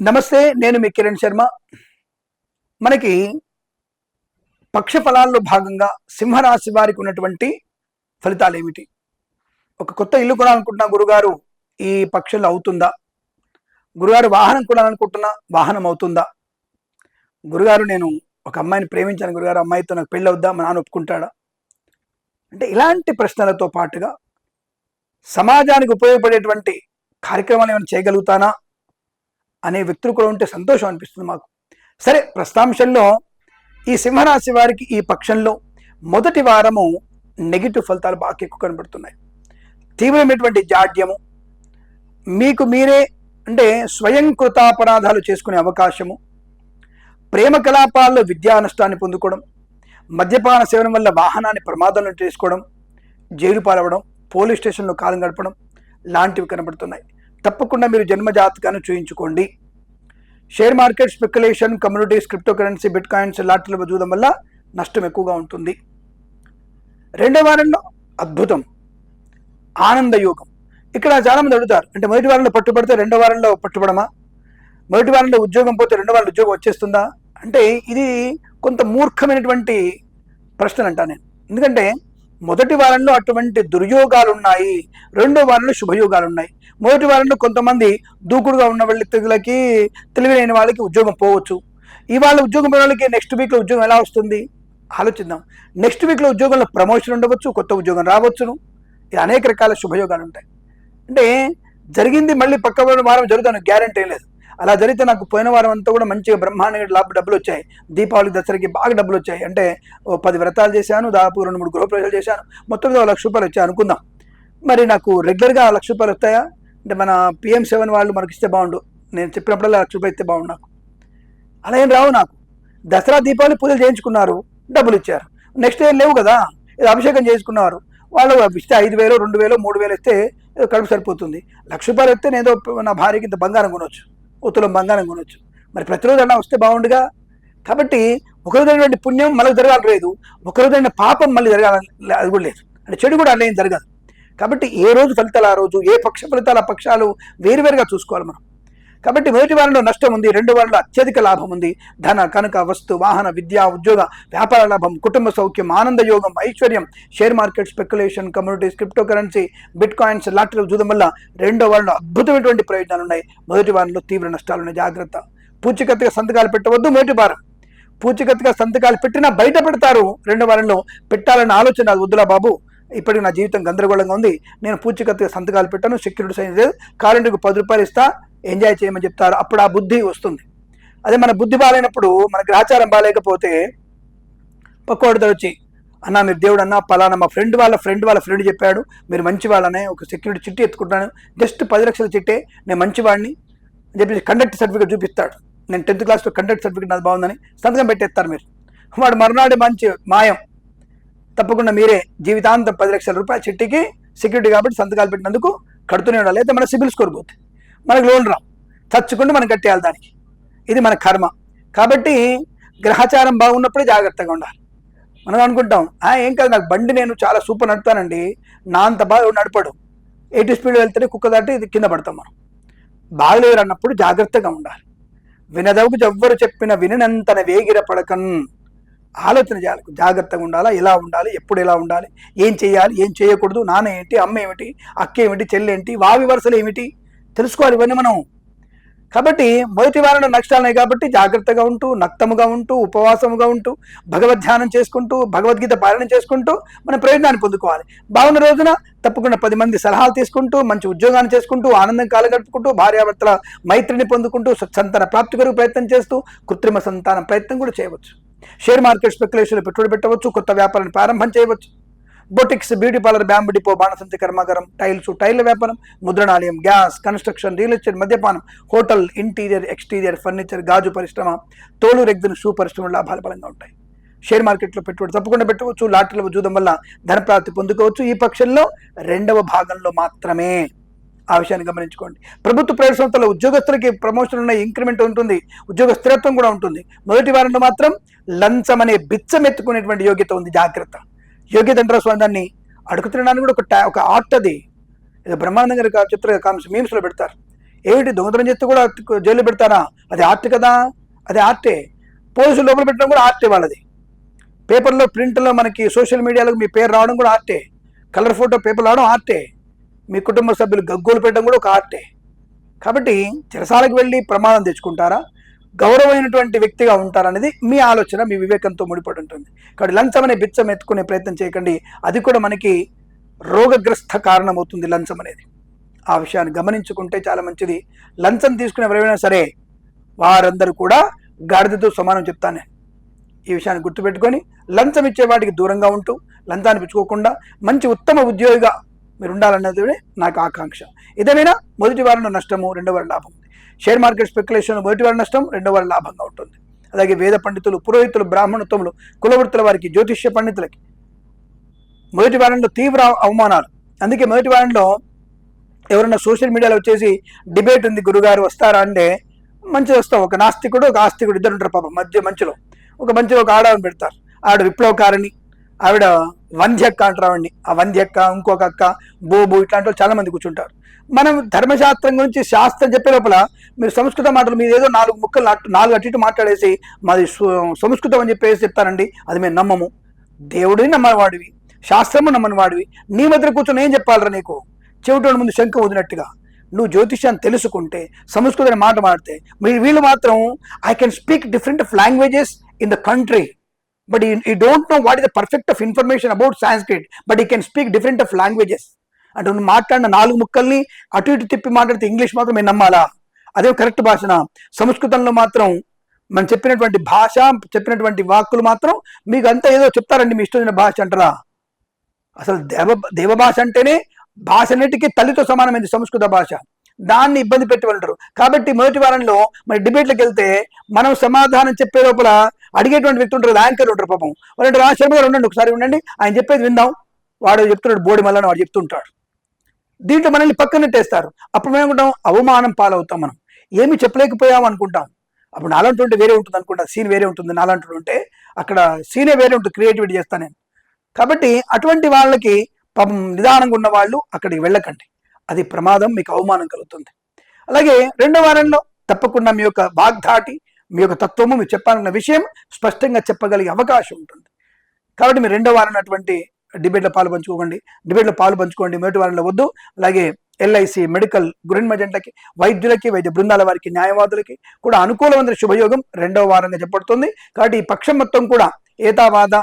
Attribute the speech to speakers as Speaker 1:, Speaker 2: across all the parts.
Speaker 1: నమస్తే నేను మీ కిరణ్ శర్మ. మనకి పక్ష ఫలాల్లో భాగంగా సింహరాశి వారికి ఉన్నటువంటి ఫలితాలు ఏమిటి ఒక కొత్త ఇల్లు కొనాలనుకుంటున్నా గురుగారు ఈ పక్షంలో అవుతుందా? గురుగారు వాహనం కొనాలనుకుంటున్నా వాహనం అవుతుందా? గురుగారు నేను ఒక అమ్మాయిని ప్రేమించాను. గురుగారు అమ్మాయితో నాకు పెళ్ళి అవుద్దా? మా నాన్న ఒప్పుకుంటాడా? అంటే ఇలాంటి ప్రశ్నలతో పాటుగా సమాజానికి ఉపయోగపడేటువంటి కార్యక్రమాలు ఏమైనా చేయగలుగుతానా? అనే వ్యక్తులు కూడా ఉంటే సంతోషం అనిపిస్తుంది మాకు. సరే ప్రస్తాంశంలో ఈ సింహరాశి వారికి ఈ పక్షంలో మొదటి వారము నెగిటివ్ ఫలితాలు బాగా ఎక్కువ కనబడుతున్నాయి. తీవ్రమైనటువంటి జాడ్యము. మీకు మీరే అంటే స్వయం కృతాపరాధాలు చేసుకునే అవకాశము. ప్రేమ కలాపాల్లో విద్యా నష్టాన్ని పొందుకోవడం. మద్యపాన సేవనం వల్ల వాహనాన్ని ప్రమాదంలో చేసుకోవడం జైలు పాలవడం. పోలీస్ స్టేషన్లో కాలం గడపడం లాంటివి కనబడుతున్నాయి. తప్పకుండా మీరు జన్మ జాతకాన్ని చూయించుకోండి. Share market speculation communities crypto currency bit coins లాంటివి చూడడం వల్ల నష్టం ఎక్కువగా ఉంటుంది. రెండో వారంలో అద్భుతం. ఆనంద యోగం. ఇక్కడ చాలా మంది అడుగుతారు అంటే మొదటి వారంలో పట్టుబడితే రెండో వారంలో పట్టుబడమా? మొదటి వారంలో ఉద్యోగం పోతే రెండో వారంలో ఉద్యోగం వచ్చేస్తుందా? అంటే ఇది కొంత మూర్ఖమైనటువంటి ప్రశ్న అంటా నేను. ఎందుకంటే మొదటి వారంలో అటువంటి దుర్యోగాలు ఉన్నాయి రెండో వారంలో శుభయోగాలు ఉన్నాయి మొదటి వారంలో కొంతమంది దూకుడుగా ఉన్న వ్యక్తులకి తెలివైన వాళ్ళకి ఉద్యోగం పోవచ్చు. ఇవాళ ఉద్యోగం పోయిన వాళ్ళకి నెక్స్ట్ వీక్లో ఉద్యోగం ఎలా వస్తుంది? ఆలోచిద్దాం. నెక్స్ట్ వీక్లో ఉద్యోగంలో ప్రమోషన్ ఉండవచ్చు కొత్త ఉద్యోగం రావచ్చును. ఇలా అనేక రకాల శుభయోగాలు ఉంటాయి అంటే జరిగింది మళ్ళీ పక్క వారం జరుగుతాను గ్యారంటీ లేదు. అలా జరిగితే నాకు పోయిన వారం అంతా కూడా మంచిగా బ్రహ్మాండంగా లాభ డబ్బులు వచ్చాయి. దీపావళి దసరాకి బాగా డబ్బులు వచ్చాయి. అంటే ఓ పది వ్రతాలు చేశాను దాదాపు రెండు మూడు గృహప్రవేశాలు చేశాను. మొత్తం మీద లక్ష రూపాయలు వచ్చాయి అనుకుందాం. మరి నాకు రెగ్యులర్గా ఆ లక్ష రూపాయలు వస్తాయా? అంటే మన పిఎం సెవెన్ వాళ్ళు మనకి ఇస్తే బాగుండు. నేను చెప్పినప్పుడల్లా లక్ష రూపాయలు ఇస్తే బాగుండు నాకు. అలా ఏం రావు నాకు. దసరా దీపావళి పూజలు చేయించుకున్నారు డబ్బులు ఇచ్చారు. నెక్స్ట్ ఏం లేవు కదా ఇది అభిషేకం చేసుకున్నారు. వాళ్ళు ఇస్తే ఐదు వేలు రెండు వేలు మూడు వేలు ఇస్తే కడుపు సరిపోతుంది. లక్ష రూపాయలు ఇస్తే నేను ఏదో నా భార్యకి ఇంత బంగారం కొనవచ్చు ఉత్తులం బంగారం కొనవచ్చు మరి ప్రతిరోజు అన్న వస్తే బాగుండుగా? కాబట్టి ఒకరోజైనటువంటి పుణ్యం మళ్ళీ జరగాలి లేదు. ఒకరోజైన పాపం మళ్ళీ జరగాలని అది కూడా లేదు. అంటే చెడు కూడా అలా ఏం జరగదు. కాబట్టి ఏ రోజు ఫలితాలు ఆ రోజు ఏ పక్ష ఫలితాలు ఆ పక్షాలు వేరువేరుగా చూసుకోవాలి మనం. కాబట్టి మొదటి వారంలో నష్టం ఉంది రెండు వారంలో అత్యధిక లాభం ఉంది. ధన కనుక వస్తు వాహన విద్య ఉద్యోగ వ్యాపార లాభం కుటుంబ సౌఖ్యం ఆనంద యోగం ఐశ్వర్యం share market speculation communities crypto currency bit coins లాటరీలు చూడడం వల్ల రెండో వారంలో అద్భుతమైనటువంటి ప్రయోజనాలు ఉన్నాయి. మొదటి వారంలో తీవ్ర నష్టాలు ఉన్నాయి. జాగ్రత్త. పూచికత్తుగా సంతకాలు పెట్టవద్దు మొదటి వారం. పూచికత్తుగా సంతకాలు పెట్టినా బయట పెడతారు రెండో వారంలో. పెట్టాలన్న ఆలోచన వద్దులా బాబు. ఇప్పటికి నా జీవితం గందరగోళంగా ఉంది. నేను పూచికత్తుగా సంతకాలు పెట్టాను సెక్యూరిటీ సైన్ లేదు. కాలండికి పది రూపాయలు ఇస్తా ఎంజాయ్ చేయమని చెప్తారు. అప్పుడు ఆ బుద్ధి వస్తుంది. అదే మన బుద్ధి బాగాలేనప్పుడు మన గ్రహాచారం బాగాలేకపోతే పక్కోడితో వచ్చి అన్న మీరు దేవుడు అన్న పలానా మా ఫ్రెండ్ వాళ్ళ ఫ్రెండ్ వాళ్ళ ఫ్రెండ్ చెప్పాడు. మీరు మంచి వాళ్ళనే ఒక సెక్యూరిటీ చిట్టి ఎత్తుకుంటాను. జస్ట్ పది లక్షల చిట్టే నేను మంచివాడిని అని చెప్పి కండక్ట్ సర్టిఫికేట్ చూపిస్తాడు. నేను టెన్త్ క్లాస్లో కండక్ట్ సర్టిఫికేట్ నాది బాగుందని సంతకం పెట్టేస్తారు మీరు. వాడు మరునాడు మంచి మాయం. తప్పకుండా మీరే జీవితాంతం పది లక్షల రూపాయల చిట్టికి సెక్యూరిటీ కాబట్టి సంతకాలు పెట్టినందుకు కడుతూనే ఉండాలి. అయితే మన సిబిల్ స్కోర్ పోతుంది మనకు లోన్ రావు. చచ్చుకుంటూ మనం కట్టేయాలి దానికి. ఇది మన కర్మ. కాబట్టి గ్రహచారం బాగున్నప్పుడే జాగ్రత్తగా ఉండాలి. మనం అనుకుంటాం "ఆ, ఏం కాదు నాకు బండి నేను చాలా సూపర్ నడుపుతానండి. నా అంత బాగా నడపడు. ఎయిటీ స్పీడ్ వెళ్తేనే కుక్క దాటి ఇది కింద పడతాం మనం. బాగలేరు అన్నప్పుడు జాగ్రత్తగా ఉండాలి. వినదవుకు ఎవ్వరు చెప్పిన విననంతన వేగిర పడకన్ ఆలోచన చేయాలి జాగ్రత్తగా ఉండాలా? ఎలా ఉండాలి? ఎప్పుడు ఎలా ఉండాలి? ఏం చేయాలి? ఏం చేయకూడదు? నాన్న ఏంటి? అమ్మ ఏమిటి? అక్క ఏమిటి? చెల్లి ఏంటి? వావి వరుసలు ఏమిటి? తెలుసుకోవాలి ఇవన్నీ మనం. కాబట్టి మొదటి వారంలో నష్టాలున్నాయి కాబట్టి జాగ్రత్తగా ఉంటూ నక్తముగా ఉంటూ ఉపవాసముగా ఉంటూ భగవద్ ధ్యానం చేసుకుంటూ భగవద్గీత పాలన చేసుకుంటూ మన ప్రయోజనాన్ని పొందుకోవాలి. బాగున్న రోజున తప్పకుండా పది మంది సలహాలు తీసుకుంటూ మంచి ఉద్యోగాన్ని చేసుకుంటూ ఆనందం కాలగడుపుకుంటూ భార్యాభర్తల మైత్రిని పొందుకుంటూ సంతాన ప్రాప్తి కొరకు ప్రయత్నం చేస్తూ కృత్రిమ సంతాన ప్రయత్నం కూడా చేయవచ్చు. షేర్ మార్కెట్ స్పెక్యులేషన్లో పెట్టుబడి పెట్టవచ్చు కొత్త వ్యాపారాన్ని ప్రారంభం చేయవచ్చు. Boutiques beauty parlour bamboo depot బాణసంచి కర్మాగారం టైల్స్ టైల్ వ్యాపారం ముద్రణాలయం గ్యాస్ కన్స్ట్రక్షన్ రియల్ ఎస్టేట్ మద్యపానం హోటల్ ఇంటీరియర్ ఎక్స్టీరియర్ ఫర్నిచర్ గాజు పరిశ్రమ తోలు రెగ్దిన షూ పరిశ్రమ లాభాలు బలంగా ఉంటాయి. షేర్ మార్కెట్లో పెట్టుబడి తప్పకుండా పెట్టవచ్చు. లాటరీలో చూడడం వల్ల ధనప్రాప్తి పొందుకోవచ్చు. ఈ పక్షంలో రెండవ భాగంలో మాత్రమే. ఆ విషయాన్ని గమనించుకోండి. ప్రభుత్వ ప్రైవేట్ సంస్థల ఉద్యోగస్తులకి ప్రమోషన్ ఉన్న ఇంక్రిమెంట్ ఉంటుంది. ఉద్యోగ స్థిరత్వం కూడా ఉంటుంది. మొదటి వారంలో మాత్రం లంచం అనే బిచ్చం ఎత్తుకునేటువంటి యోగ్యత ఉంది. జాగ్రత్త. యోగ్యత అంటారు స్వామి దాన్ని అడుగు తినడానికి కూడా ఒక ఒక ఆర్ట్ అది. ఇది బ్రహ్మానంద గారి చిత్ర కామ్స్ మీమ్స్లో పెడతారు. ఏమిటి? దొంగతనం చేస్తే కూడా జైలు పెడతారా? అది ఆర్ట్ కదా? అది ఆర్టే పోలీసులు లోపల పెట్టడం కూడా ఆర్టే వాళ్ళది. పేపర్లో ప్రింట్లో మనకి సోషల్ మీడియాలో మీ పేరు రావడం కూడా ఆర్టే కలర్ ఫోటో పేపర్ రావడం ఆర్టే మీ కుటుంబ సభ్యులు గగ్గోలు పెట్టడం కూడా ఒక ఆర్టే. కాబట్టి చెరసాలకు వెళ్ళి ప్రమాదం తెచ్చుకుంటారా? గౌరవమైనటువంటి వ్యక్తిగా ఉంటారనేది మీ ఆలోచన మీ వివేకంతో ముడిపడి ఉంటుంది. కాబట్టి లంచం అనే బిచ్చం ఎత్తుకునే ప్రయత్నం చేయకండి. అది కూడా మనకి రోగగ్రస్త కారణమవుతుంది లంచం అనేది. ఆ విషయాన్ని గమనించుకుంటే చాలా మంచిది. లంచం తీసుకునే ఎవరైనా సరే వారందరూ కూడా గాడిదతో సమానం చెప్తాను. నేను ఈ విషయాన్ని గుర్తుపెట్టుకొని లంచం ఇచ్చే వాటికి దూరంగా ఉంటూ లంచాన్ని పిచ్చుకోకుండా మంచి ఉత్తమ ఉద్యోగిగా మీరు ఉండాలన్నది నాకు ఆకాంక్ష. ఇదేమైనా మొదటి వారంలో నష్టము రెండో వారి లాభం షేర్ మార్కెట్ స్పెక్యులేషన్ మొదటి వారి నష్టం రెండో లాభంగా ఉంటుంది. అలాగే వేద పండితులు పురోహితులు బ్రాహ్మణత్వములు కులవృత్తుల వారికి జ్యోతిష్య పండితులకి మొదటి వారంలో తీవ్ర అవమానాలు. అందుకే మొదటి వారంలో ఎవరైనా సోషల్ మీడియాలో వచ్చేసి డిబేట్ ఉంది గురుగారు వస్తారా అంటే మంచి వస్తాం. ఒక నాస్తికుడు ఒక ఆస్తికుడు ఇద్దరు ఉంటారు పాపం. మధ్య మంచిలో. ఒక మంచిలో ఒక ఆడవని పెడతారు. ఆడ విప్లవకారిణి. ఆవిడ వంధ్యక్క అంటారావండి ఆ వంధ్యక్క ఇంకొక అక్క బోబు ఇట్లాంటి వాళ్ళు చాలా మంది కూర్చుంటారు. మనం ధర్మశాస్త్రం గురించి శాస్త్రం చెప్పే లోపల మీరు సంస్కృత మాటలు మీరు ఏదో నాలుగు ముక్కలు అటు నాలుగు అటు ఇటు మాట్లాడేసి మాది సంస్కృతం అని చెప్పేసి చెప్తారండి అది మేము నమ్మము. దేవుడిని నమ్మవాడివి శాస్త్రము నమ్మని వాడివి నీ మధ్య కూర్చొని ఏం చెప్పాలరా నీకు? చెవిటోడి ముందు శంఖ వదినట్టుగా నువ్వు జ్యోతిష్యాన్ని తెలుసుకుంటే సంస్కృతం మాట మాడితే మీరు వీళ్ళు మాత్రం I can speak different of languages in the country but I don't know what is the perfect of information about Sanskrit but I can speak different of languages అంటే మాట్లాడిన నాలుగు ముక్కల్ని అటు ఇటు తిప్పి మాట్లాడితే ఇంగ్లీష్ మాత్రం మేము నమ్మాలా అదే కరెక్ట్ భాషన సంస్కృతంలో మాత్రం మనం చెప్పినటువంటి భాష చెప్పినటువంటి వాక్కులు మాత్రం మీకు అంతా ఏదో చెప్తారండి మీ ఇష్టమైన భాష అంటారా అసలు దేవ దేవ భాష అంటేనే భాష అన్నిటికీ తల్లితో సమానమైంది సంస్కృత భాష దాన్ని ఇబ్బంది పెట్టి ఉంటారు కాబట్టి మొదటి వారంలో మరి డిబేట్లకు వెళ్తే మనం సమాధానం చెప్పే లోపల అడిగేటువంటి వ్యక్తి ఉంటారు యాంకర్ ఉంటారు పాపం. వాళ్ళంటే రాజశర్మ గారు ఉండండి ఒకసారి ఉండండి. ఆయన చెప్పేది విందాం. వాడు చెప్తున్నాడు బోడి మళ్ళీ వాడు చెప్తుంటాడు. దీంట్లో మనల్ని పక్కనట్టేస్తారు అప్పుడు మేము అవమానం పాలవుతాం మనం. ఏమి చెప్పలేకపోయాం అనుకుంటాం. అప్పుడు నాలంటూ ఉంటే వేరే ఉంటుంది అనుకుంటా సీన్ వేరే ఉంటుంది. నాలంటూ ఉంటే అక్కడ సీనే వేరే ఉంటుంది క్రియేటివిటీ చేస్తాను నేను. కాబట్టి అటువంటి వాళ్ళకి పాపం నిదానంగా ఉన్న వాళ్ళు అక్కడికి వెళ్ళకండి. అది ప్రమాదం మీకు అవమానం కలుగుతుంది. అలాగే రెండో వారంలో తప్పకుండా మీ యొక్క వాగ్ధాటి మీ యొక్క తత్వము మీరు చెప్పాలన్న విషయం స్పష్టంగా చెప్పగలిగే అవకాశం ఉంటుంది. కాబట్టి మీరు రెండో వారం అటువంటి డిబేట్లో పాలు పంచుకోకండి. డిబేట్లో పాలు పంచుకోండి. మొదటి వారంలో వద్దు. అలాగే ఎల్ఐసి మెడికల్ గురిన్ మజెంట్లకి వైద్యులకి వైద్య బృందాల వారికి న్యాయవాదులకి కూడా అనుకూలమైన శుభయోగం రెండవ వారంగా చెప్పబడుతుంది. కాబట్టి ఈ పక్షం మొత్తం కూడా ఏతావాద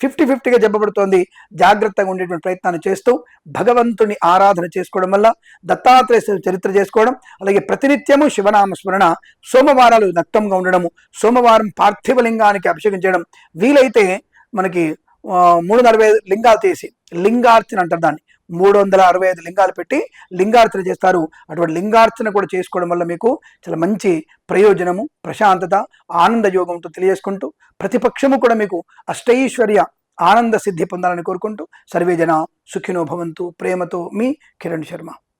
Speaker 1: ఫిఫ్టీ ఫిఫ్టీగా చెప్పబడుతోంది. జాగ్రత్తగా ఉండేటువంటి ప్రయత్నాన్ని చేస్తూ భగవంతుని ఆరాధన చేసుకోవడం వల్ల దత్తాత్రేయ చరిత్ర చేసుకోవడం అలాగే ప్రతినిత్యము శివనామ స్మరణ సోమవారాలు నక్తంగా ఉండడము సోమవారం పార్థివలింగానికి అభిషేకం చేయడం వీలైతే మనకి మూడు నలభై లింగాలు తీసి లింగార్చన అంటారు దాన్ని. మూడు వందల అరవై ఐదు లింగాలు పెట్టి లింగార్చన చేస్తారు. అటువంటి లింగార్చన కూడా చేసుకోవడం వల్ల మీకు చాలా మంచి ప్రయోజనము ప్రశాంతత ఆనంద యోగంతో తెలియజేసుకుంటూ ప్రతిపక్షము కూడా మీకు అష్టైశ్వర్య ఆనంద సిద్ధి పొందాలని కోరుకుంటూ సర్వేజన సుఖినో భవంతు ప్రేమతో మీ కిరణ్ శర్మ.